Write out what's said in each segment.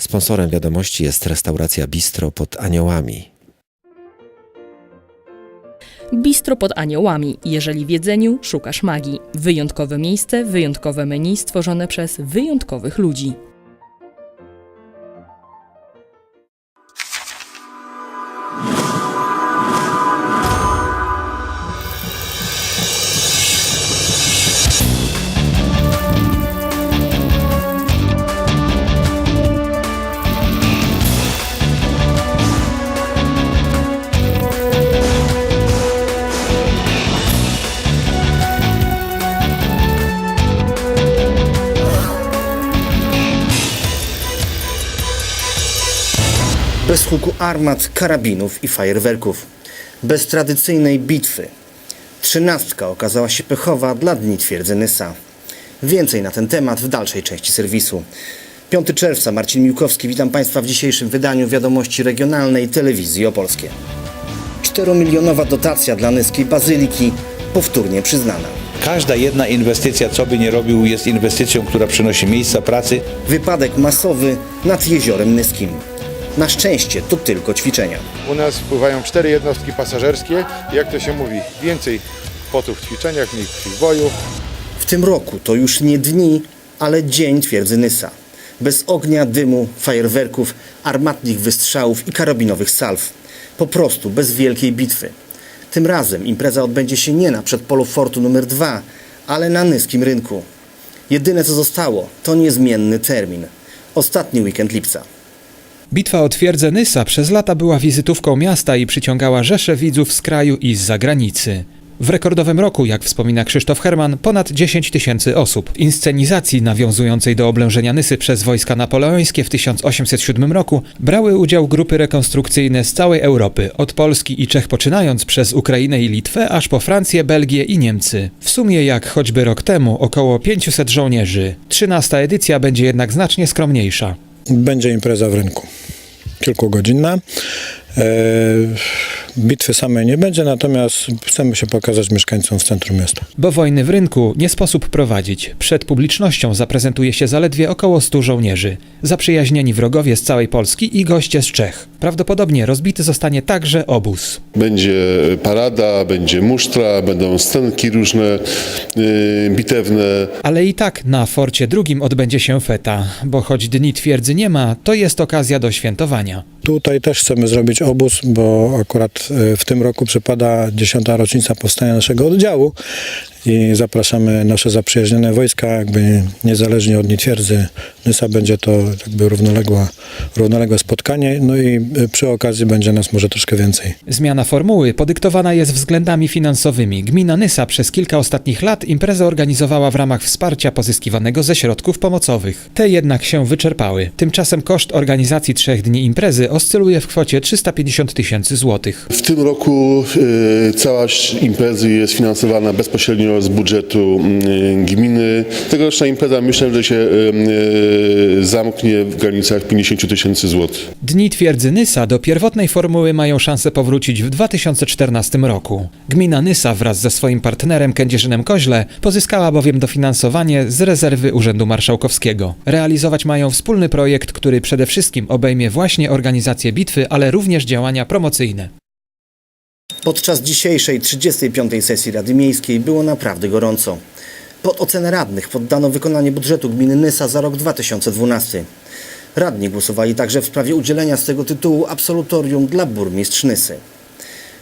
Sponsorem wiadomości jest restauracja Bistro pod Aniołami. Bistro pod aniołami. Jeżeli w jedzeniu szukasz magii. Wyjątkowe miejsce, wyjątkowe menu stworzone przez wyjątkowych ludzi. Huku armat, karabinów i fajerwerków. Bez tradycyjnej bitwy. Trzynastka okazała się pechowa dla dni twierdzy Nysa. Więcej na ten temat w dalszej części serwisu. 5 czerwca, Marcin Miłkowski, witam Państwa w dzisiejszym wydaniu Wiadomości Regionalnej Telewizji Opolskie. 4-milionowa dotacja dla Nyskiej Bazyliki powtórnie przyznana. Każda jedna inwestycja, co by nie robił, jest inwestycją, która przynosi miejsca pracy. Wypadek masowy nad jeziorem Nyskim. Na szczęście to tylko ćwiczenia. U nas wpływają cztery jednostki pasażerskie. Jak to się mówi, więcej potów w ćwiczeniach, mniej krwi w boju. W tym roku to już nie dni, ale dzień twierdzy Nysa. Bez ognia, dymu, fajerwerków, armatnych wystrzałów i karabinowych salw. Po prostu bez wielkiej bitwy. Tym razem impreza odbędzie się nie na przedpolu fortu numer 2, ale na nyskim rynku. Jedyne co zostało to niezmienny termin. Ostatni weekend lipca. Bitwa o twierdzę Nysa przez lata była wizytówką miasta i przyciągała rzesze widzów z kraju i z zagranicy. W rekordowym roku, jak wspomina Krzysztof Herman, ponad 10 tysięcy osób. Inscenizacji nawiązującej do oblężenia Nysy przez wojska napoleońskie w 1807 roku brały udział grupy rekonstrukcyjne z całej Europy, od Polski i Czech poczynając przez Ukrainę i Litwę, aż po Francję, Belgię i Niemcy. W sumie, jak choćby rok temu, około 500 żołnierzy. Trzynasta edycja będzie jednak znacznie skromniejsza. Będzie impreza w rynku. Kilkugodzinna. E, bitwy samej nie będzie, natomiast chcemy się pokazać mieszkańcom w centrum miasta. Bo wojny w rynku nie sposób prowadzić. Przed publicznością zaprezentuje się zaledwie około 100 żołnierzy. Zaprzyjaźnieni wrogowie z całej Polski i goście z Czech. Prawdopodobnie rozbity zostanie także obóz. Będzie parada, będzie musztra, będą scenki różne, yy, bitewne. Ale i tak na forcie drugim odbędzie się feta, bo choć dni twierdzy nie ma, to jest okazja do świętowania. Tutaj też chcemy zrobić obóz, bo akurat e, w tym roku przypada dziesiąta rocznica powstania naszego oddziału i zapraszamy nasze zaprzyjaźnione wojska, jakby niezależnie od nietwierdzy. Nysa będzie to jakby równoległa, równoległe spotkanie, no i e, przy okazji będzie nas może troszkę więcej. Zmiana formuły podyktowana jest względami finansowymi. Gmina Nysa przez kilka ostatnich lat imprezę organizowała w ramach wsparcia pozyskiwanego ze środków pomocowych. Te jednak się wyczerpały. Tymczasem koszt organizacji trzech dni imprezy oscyluje w kwocie 350 tysięcy złotych. W tym roku yy, cała imprezy jest finansowana bezpośrednio z budżetu yy, gminy. Tegoroczna impreza myślę, że się yy, zamknie w granicach 50 tysięcy złotych. Dni twierdzy Nysa do pierwotnej formuły mają szansę powrócić w 2014 roku. Gmina Nysa wraz ze swoim partnerem Kędzierzynem Koźle pozyskała bowiem dofinansowanie z rezerwy Urzędu Marszałkowskiego. Realizować mają wspólny projekt, który przede wszystkim obejmie właśnie organizację bitwy, ale również działania promocyjne. Podczas dzisiejszej 35. sesji Rady Miejskiej było naprawdę gorąco. Pod ocenę radnych poddano wykonanie budżetu gminy Nysa za rok 2012. Radni głosowali także w sprawie udzielenia z tego tytułu absolutorium dla burmistrz Nysy.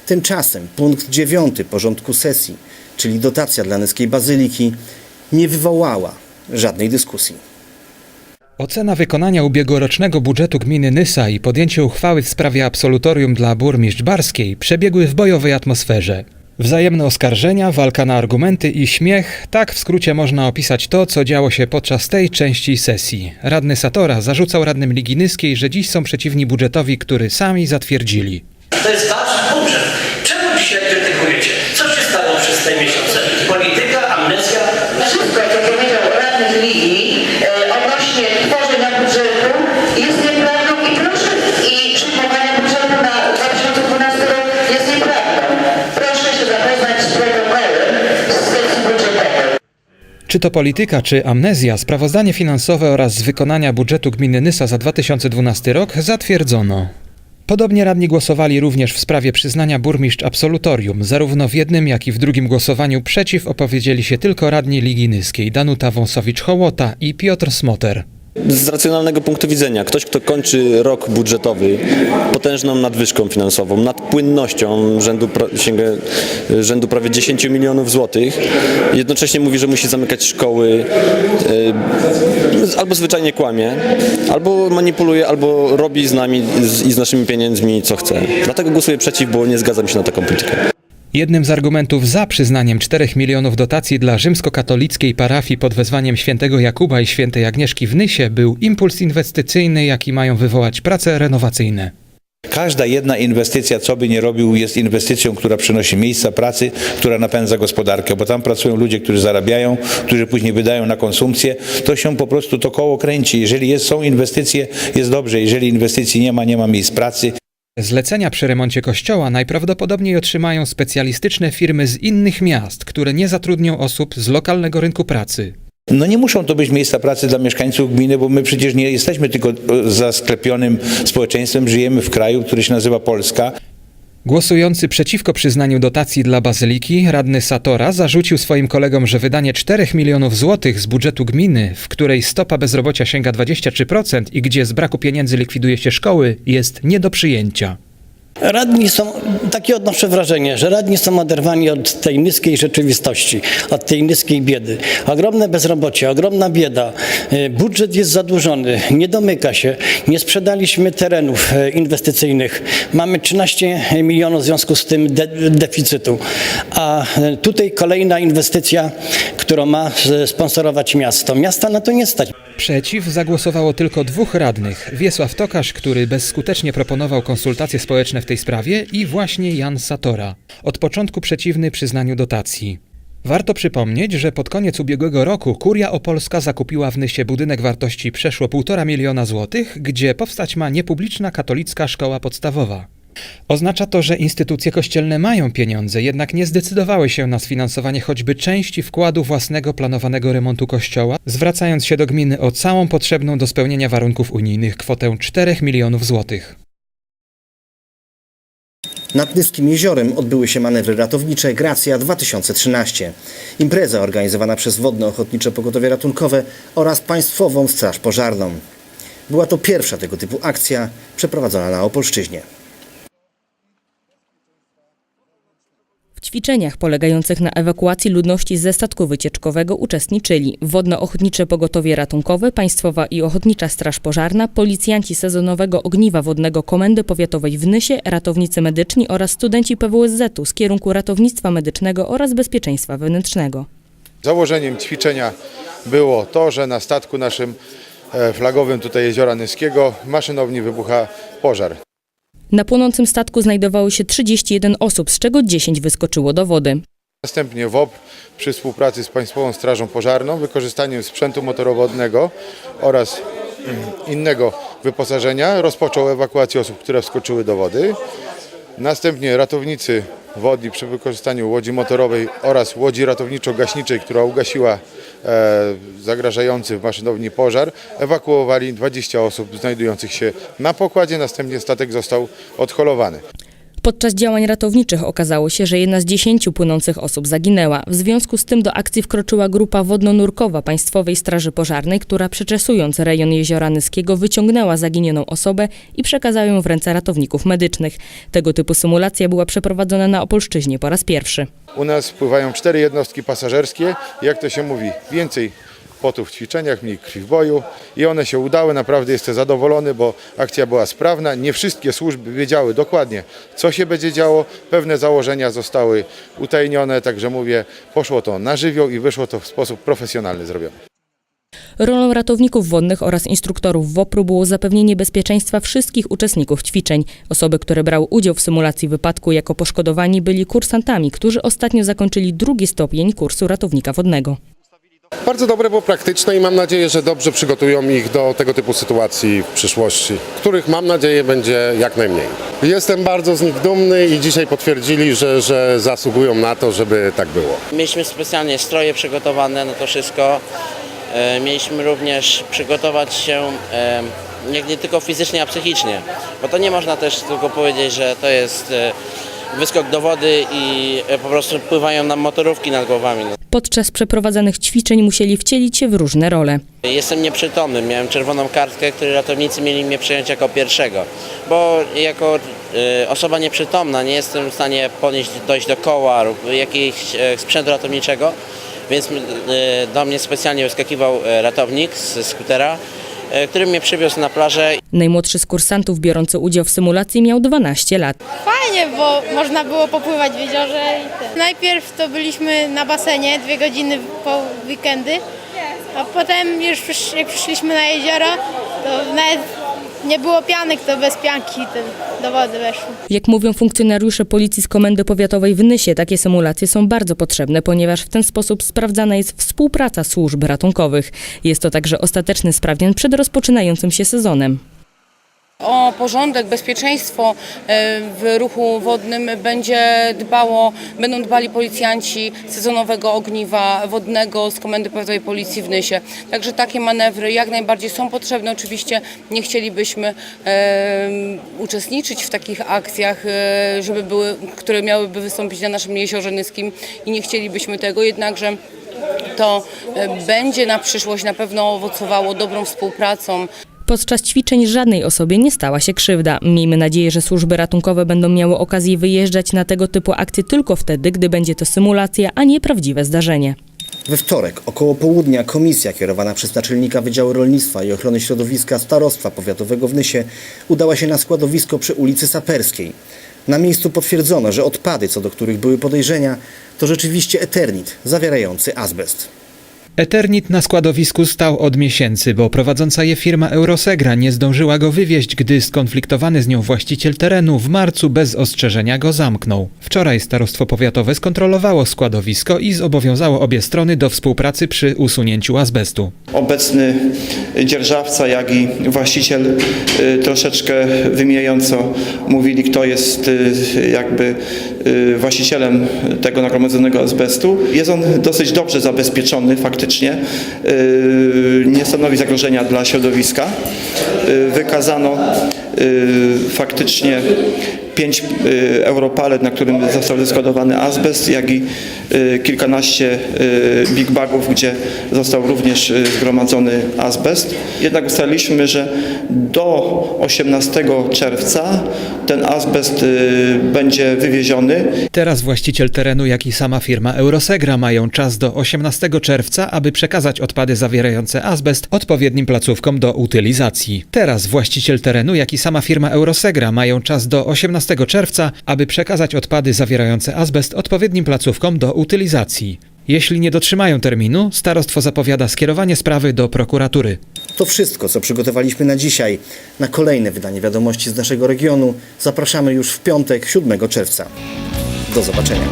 Tymczasem punkt dziewiąty porządku sesji, czyli dotacja dla Nyskiej Bazyliki, nie wywołała żadnej dyskusji. Ocena wykonania ubiegłorocznego budżetu gminy Nysa i podjęcie uchwały w sprawie absolutorium dla burmistrz Barskiej przebiegły w bojowej atmosferze. Wzajemne oskarżenia, walka na argumenty i śmiech tak w skrócie można opisać to, co działo się podczas tej części sesji. Radny Satora zarzucał radnym Ligi Nyskiej, że dziś są przeciwni budżetowi, który sami zatwierdzili. To jest wasz budżet. Czemu dzisiaj krytykujecie? Co się stało przez te miesiące? Polityka, amnezja? Wszystko, co powiedział radny Ligi e, odnośnie tworzenia budżetu jest nieprawdą i proszę i przyjmowania budżetu na 2012 rok jest nieprawdą. Proszę się zapoznać z protokołem z sesji budżetowej. Czy to polityka, czy amnezja, sprawozdanie finansowe oraz z wykonania budżetu gminy Nysa za 2012 rok zatwierdzono. Podobnie radni głosowali również w sprawie przyznania burmistrz absolutorium. Zarówno w jednym, jak i w drugim głosowaniu przeciw opowiedzieli się tylko radni Ligi Nyskiej Danuta Wąsowicz-Hołota i Piotr Smoter. Z racjonalnego punktu widzenia, ktoś, kto kończy rok budżetowy potężną nadwyżką finansową, nadpłynnością rzędu, pra- sięga, rzędu prawie 10 milionów złotych, jednocześnie mówi, że musi zamykać szkoły, e, albo zwyczajnie kłamie, albo manipuluje, albo robi z nami i z naszymi pieniędzmi co chce. Dlatego głosuję przeciw, bo nie zgadzam się na taką politykę. Jednym z argumentów za przyznaniem 4 milionów dotacji dla rzymskokatolickiej parafii pod wezwaniem świętego Jakuba i świętej Agnieszki w Nysie był impuls inwestycyjny, jaki mają wywołać prace renowacyjne. Każda jedna inwestycja, co by nie robił, jest inwestycją, która przynosi miejsca pracy, która napędza gospodarkę, bo tam pracują ludzie, którzy zarabiają, którzy później wydają na konsumpcję. To się po prostu to koło kręci. Jeżeli jest, są inwestycje, jest dobrze. Jeżeli inwestycji nie ma, nie ma miejsc pracy. Zlecenia przy remoncie kościoła najprawdopodobniej otrzymają specjalistyczne firmy z innych miast, które nie zatrudnią osób z lokalnego rynku pracy. No nie muszą to być miejsca pracy dla mieszkańców gminy, bo my przecież nie jesteśmy tylko e, zasklepionym społeczeństwem, żyjemy w kraju, który się nazywa Polska. Głosujący przeciwko przyznaniu dotacji dla bazyliki, radny Satora zarzucił swoim kolegom, że wydanie 4 milionów złotych z budżetu gminy, w której stopa bezrobocia sięga 23% i gdzie z braku pieniędzy likwiduje się szkoły, jest nie do przyjęcia. Radni są, takie odnoszę wrażenie, że radni są oderwani od tej niskiej rzeczywistości, od tej niskiej biedy. Ogromne bezrobocie, ogromna bieda, e, budżet jest zadłużony, nie domyka się, nie sprzedaliśmy terenów e, inwestycyjnych, mamy 13 milionów w związku z tym de deficytu, a e, tutaj kolejna inwestycja, którą ma sponsorować miasto. Miasta na to nie stać. Przeciw zagłosowało tylko dwóch radnych: Wiesław Tokarz, który bezskutecznie proponował konsultacje społeczne w tej sprawie, i właśnie Jan Satora, od początku przeciwny przyznaniu dotacji. Warto przypomnieć, że pod koniec ubiegłego roku Kuria Opolska zakupiła w Nysie budynek wartości przeszło 1,5 miliona złotych, gdzie powstać ma niepubliczna katolicka szkoła podstawowa. Oznacza to, że instytucje kościelne mają pieniądze, jednak nie zdecydowały się na sfinansowanie choćby części wkładu własnego planowanego remontu kościoła, zwracając się do gminy o całą potrzebną do spełnienia warunków unijnych kwotę 4 milionów złotych. Nad Nyskim Jeziorem odbyły się manewry ratownicze Gracja 2013. Impreza organizowana przez Wodne Ochotnicze Pogotowie Ratunkowe oraz Państwową Straż Pożarną. Była to pierwsza tego typu akcja przeprowadzona na Opolszczyźnie. Ćwiczeniach polegających na ewakuacji ludności ze statku wycieczkowego uczestniczyli Wodno-Ochotnicze Pogotowie Ratunkowe, Państwowa i Ochotnicza Straż Pożarna, policjanci sezonowego ogniwa wodnego Komendy Powiatowej w Nysie, ratownicy medyczni oraz studenci PWSZ-u z kierunku ratownictwa medycznego oraz bezpieczeństwa wewnętrznego. Założeniem ćwiczenia było to, że na statku naszym e, flagowym tutaj Jeziora Nyskiego maszynowni wybucha pożar. Na płonącym statku znajdowało się 31 osób, z czego 10 wyskoczyło do wody. Następnie WOP przy współpracy z Państwową Strażą Pożarną, wykorzystaniem sprzętu motorowodnego oraz mm, innego wyposażenia rozpoczął ewakuację osób, które wskoczyły do wody. Następnie ratownicy wodni przy wykorzystaniu łodzi motorowej oraz łodzi ratowniczo-gaśniczej, która ugasiła zagrażający w maszynowni pożar, ewakuowali 20 osób znajdujących się na pokładzie. Następnie statek został odholowany. Podczas działań ratowniczych okazało się, że jedna z dziesięciu płynących osób zaginęła. W związku z tym do akcji wkroczyła grupa wodno-nurkowa Państwowej Straży Pożarnej, która przeczesując rejon Jeziora Nyskiego wyciągnęła zaginioną osobę i przekazała ją w ręce ratowników medycznych. Tego typu symulacja była przeprowadzona na Opolszczyźnie po raz pierwszy. U nas wpływają cztery jednostki pasażerskie, jak to się mówi, więcej potu w ćwiczeniach, mniej krwi w boju i one się udały, naprawdę jestem zadowolony, bo akcja była sprawna, nie wszystkie służby wiedziały dokładnie, co się będzie działo, pewne założenia zostały utajnione, także mówię, poszło to na żywioł i wyszło to w sposób profesjonalny zrobione. Rolą ratowników wodnych oraz instruktorów WOPR-u było zapewnienie bezpieczeństwa wszystkich uczestników ćwiczeń. Osoby, które brały udział w symulacji wypadku jako poszkodowani byli kursantami, którzy ostatnio zakończyli drugi stopień kursu ratownika wodnego. Bardzo dobre, bo praktyczne i mam nadzieję, że dobrze przygotują ich do tego typu sytuacji w przyszłości, których mam nadzieję będzie jak najmniej. Jestem bardzo z nich dumny i dzisiaj potwierdzili, że, że zasługują na to, żeby tak było. Mieliśmy specjalnie stroje przygotowane na to wszystko. E, Mieliśmy również przygotować się e, nie, nie tylko fizycznie, a psychicznie. Bo to nie można też tylko powiedzieć, że to jest e, wyskok do wody i e, po prostu pływają nam motorówki nad głowami. Podczas przeprowadzanych ćwiczeń musieli wcielić się w różne role. Jestem nieprzytomny, miałem czerwoną kartkę, której ratownicy mieli mnie przyjąć jako pierwszego, bo jako e, osoba nieprzytomna nie jestem w stanie podnieść, dojść do koła lub jakiegoś e, sprzętu ratowniczego, więc do mnie specjalnie wyskakiwał ratownik z skutera, który mnie przywiózł na plażę Najmłodszy z kursantów biorący udział w symulacji miał 12 lat. Fajnie, bo można było popływać w jeziorze. Najpierw to byliśmy na basenie dwie godziny po weekendy, a potem już jak przyszliśmy na jezioro, to nawet nie było pianek, to bez pianki ten, do wody weszło. Jak mówią funkcjonariusze policji z Komendy Powiatowej w Nysie, takie symulacje są bardzo potrzebne, ponieważ w ten sposób sprawdzana jest współpraca służb ratunkowych. Jest to także ostateczny sprawdzian przed rozpoczynającym się sezonem. O porządek, bezpieczeństwo e, w ruchu wodnym będzie dbało, będą dbali policjanci sezonowego ogniwa wodnego z Komendy Powiatowej Policji w Nysie. Także takie manewry jak najbardziej są potrzebne. Oczywiście nie chcielibyśmy e, uczestniczyć w takich akcjach, e, żeby były, które miałyby wystąpić na naszym jeziorze Nyskim i nie chcielibyśmy tego, jednakże to będzie na przyszłość na pewno owocowało dobrą współpracą. Podczas ćwiczeń żadnej osobie nie stała się krzywda. Miejmy nadzieję, że służby ratunkowe będą miały okazję wyjeżdżać na tego typu akcje tylko wtedy, gdy będzie to symulacja, a nie prawdziwe zdarzenie. We wtorek około południa komisja kierowana przez naczelnika Wydziału Rolnictwa i Ochrony Środowiska Starostwa Powiatowego w Nysie udała się na składowisko przy ulicy Saperskiej. Na miejscu potwierdzono, że odpady, co do których były podejrzenia, to rzeczywiście eternit zawierający azbest. Eternit na składowisku stał od miesięcy, bo prowadząca je firma Eurosegra nie zdążyła go wywieźć, gdy skonfliktowany z nią właściciel terenu w marcu bez ostrzeżenia go zamknął. Wczoraj Starostwo Powiatowe skontrolowało składowisko i zobowiązało obie strony do współpracy przy usunięciu azbestu. obecny dzierżawca, jak i właściciel y, troszeczkę wymijająco mówili, kto jest y, jakby y, właścicielem tego nagromadzonego azbestu. Jest on dosyć dobrze zabezpieczony faktycznie, y, nie stanowi zagrożenia dla środowiska. Y, Wykazano y, faktycznie 5 europalet, na którym został zeskładowany azbest, jak i y, kilkanaście y, big bagów, gdzie został również y, zgromadzony azbest. Jednak ustaliliśmy, że do 18 czerwca ten azbest y, będzie wywieziony. Teraz właściciel terenu, jak i sama firma Eurosegra mają czas do 18 czerwca, aby przekazać odpady zawierające azbest odpowiednim placówkom do utylizacji. Teraz właściciel terenu, jak i sama firma Eurosegra mają czas do 18 czerwca, aby przekazać odpady zawierające azbest odpowiednim placówkom do utylizacji. Jeśli nie dotrzymają terminu, starostwo zapowiada skierowanie sprawy do prokuratury. To wszystko, co przygotowaliśmy na dzisiaj. Na kolejne wydanie wiadomości z naszego regionu zapraszamy już w piątek, 7 czerwca. Do zobaczenia.